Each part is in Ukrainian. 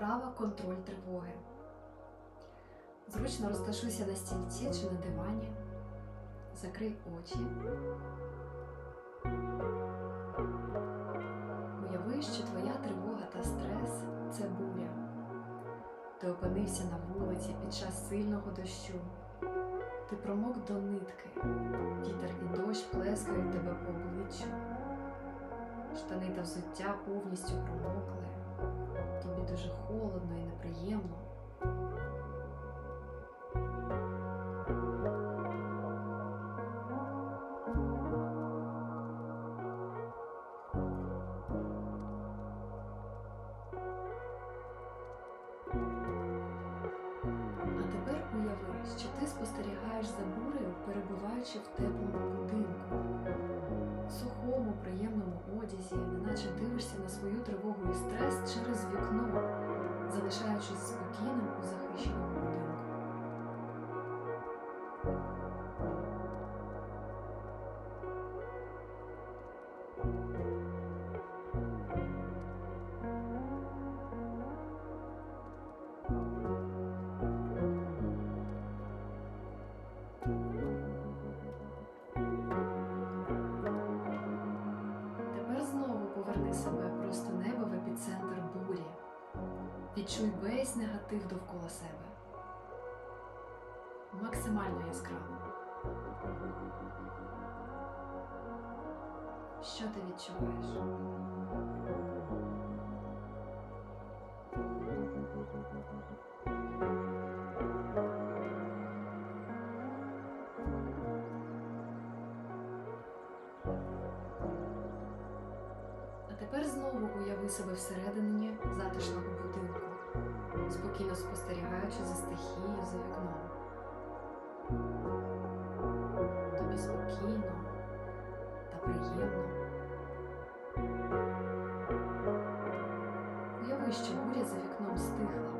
вправа контроль тривоги. Зручно розташуйся на стільці чи на дивані. Закрий очі. Уяви, що твоя тривога та стрес це буря. Ти опинився на вулиці під час сильного дощу. Ти промок до нитки. Вітер і дощ плескають тебе по обличчю. Штани та взуття повністю промокли. Тобі дуже холодно і неприємно. Що ти спостерігаєш за бурею, перебуваючи в теплому будинку, сухому, приємному одязі, неначе дивишся на свою тривогу і стрес через вікно, залишаючись спокійним у захищеному будинку. Тепер знову себе просто небо в епіцентр бурі. Відчуй весь негатив довкола себе. Максимально яскраво. Що ти відчуваєш? Тепер знову уяви себе всередині затишного будинку, спокійно спостерігаючи за стихією за вікном. Тобі спокійно та приємно. Уяви, що буря за вікном стихла.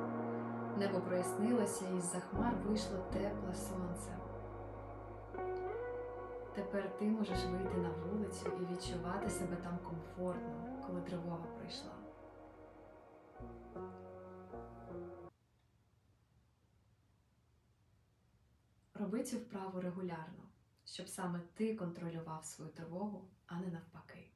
Небо прояснилося і з-за хмар вийшло тепле сонце. Тепер ти можеш вийти на вулицю і відчувати себе там комфортно, коли тривога пройшла. Роби цю вправу регулярно, щоб саме ти контролював свою тривогу, а не навпаки.